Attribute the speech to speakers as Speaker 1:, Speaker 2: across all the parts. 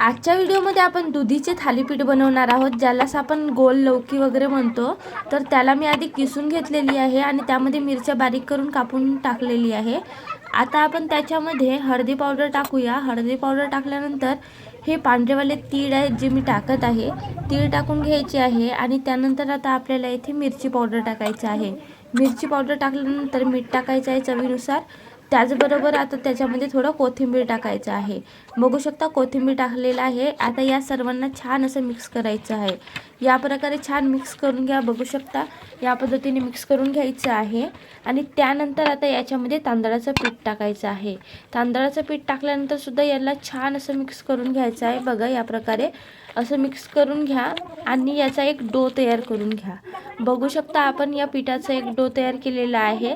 Speaker 1: आजच्या व्हिडिओमध्ये आपण दुधीचे थालीपीठ बनवणार आहोत ज्यालाच आपण गोल लौकी वगैरे म्हणतो. तर त्याला मी आधी किसून घेतलेली आहे आणि त्यामध्ये मिरच्या बारीक करून कापून टाकलेली आहे. आता आपण त्याच्यामध्ये हळदी पावडर टाकूया. हळदी पावडर टाकल्यानंतर हे पांढरेवाले तीळ आहेत जे मी टाकत आहे तीळ टाकून घ्यायचे आहे आणि त्यानंतर आता आपल्याला इथे मिरची पावडर टाकायचं आहे. मिरची पावडर टाकल्यानंतर मीठ टाकायचं आहे चवीनुसार. त्याचबरोबर आता त्याच्यामध्ये थोडं कोथिंबीर टाकायचं आहे. बघू शकता कोथिंबीर टाकलेलं आहे. आता या सर्वांना छान असं मिक्स करायचं आहे. या प्रकारे छान मिक्स करून घ्या. बघू शकता या पद्धतीने मिक्स करून घ्यायचं आहे. आणि त्यानंतर आता याच्यामध्ये तांदळाचं पीठ टाकायचं आहे. तांदळाचं पीठ टाकल्यानंतर सुद्धा याला छान असं मिक्स करून घ्यायचं आहे. बघा या प्रकारे असं मिक्स करून घ्या आणि याचा एक डो तयार करून घ्या. बघू शकता आपण या पिठाचा एक डो तयार केलेला आहे.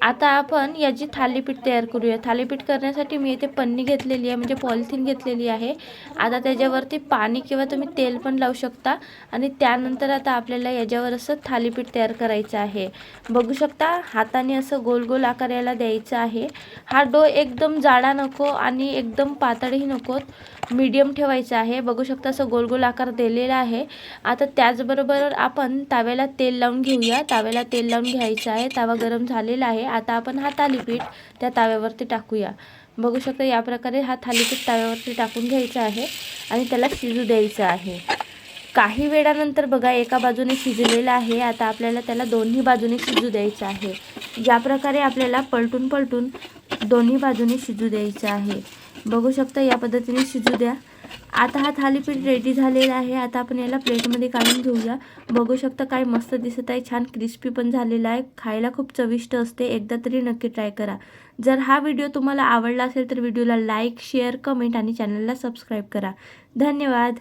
Speaker 1: आता आपण याची थालीपीठ तयार करूया. थालीपीठ करण्यासाठी मी इथे पन्नी घेतलेली आहे म्हणजे पॉलिथिन घेतलेली आहे. आता त्याच्यावरती पाणी किंवा तुम्ही तेल पण लावू शकता. आणि त्यानंतर आता आपल्याला याच्यावर असं थालीपीठ तयार करायचं आहे. बघू शकता हाताने असं गोल गोल आकार याला द्यायचा आहे. हा डो एकदम जाडा नको आणि एकदम पातळही नकोत मीडियम ठेवायचा आहे. बघू शकता असं गोल गोल आकार दिलेला आहे. आता त्याचबरोबर आपण ताव्याला तेल लावून घेऊया. ताव्याला तेल लावून घ्यायचं आहे. तावा गरम झालेला आहे. आता आपण हा थालीपीठ त्या ताव्यावरती टाकूया. बघू शकता या प्रकारे हा थालीपीठ ताव्यावरती टाकून घ्यायचा आहे आणि त्याला शिजू द्यायचं आहे. काही वेळानंतर बघा एका बाजूने शिजलेलं आहे. आता आपल्याला त्याला दोन्ही बाजूने शिजू द्यायचं आहे. ज्या प्रकारे आपल्याला पलटून पलटून दोन्ही बाजूने शिजू द्यायचं आहे. बघू शकता या पद्धतीने शिजू द्या. आता हा थालीपीठ रेडी झालेला आहे. आता आपण याला प्लेटमध्ये काढून घेऊया. बघू शकता काय मस्त दिसत आहे. छान क्रिस्पी पण झालेला आहे. खायला खूप चविष्ट असते. एकदा तरी नक्की ट्राय करा. जर हा व्हिडिओ तुम्हाला आवडला असेल तर व्हिडिओला लाईक शेअर कमेंट आणि चॅनलला सबस्क्राईब करा. धन्यवाद.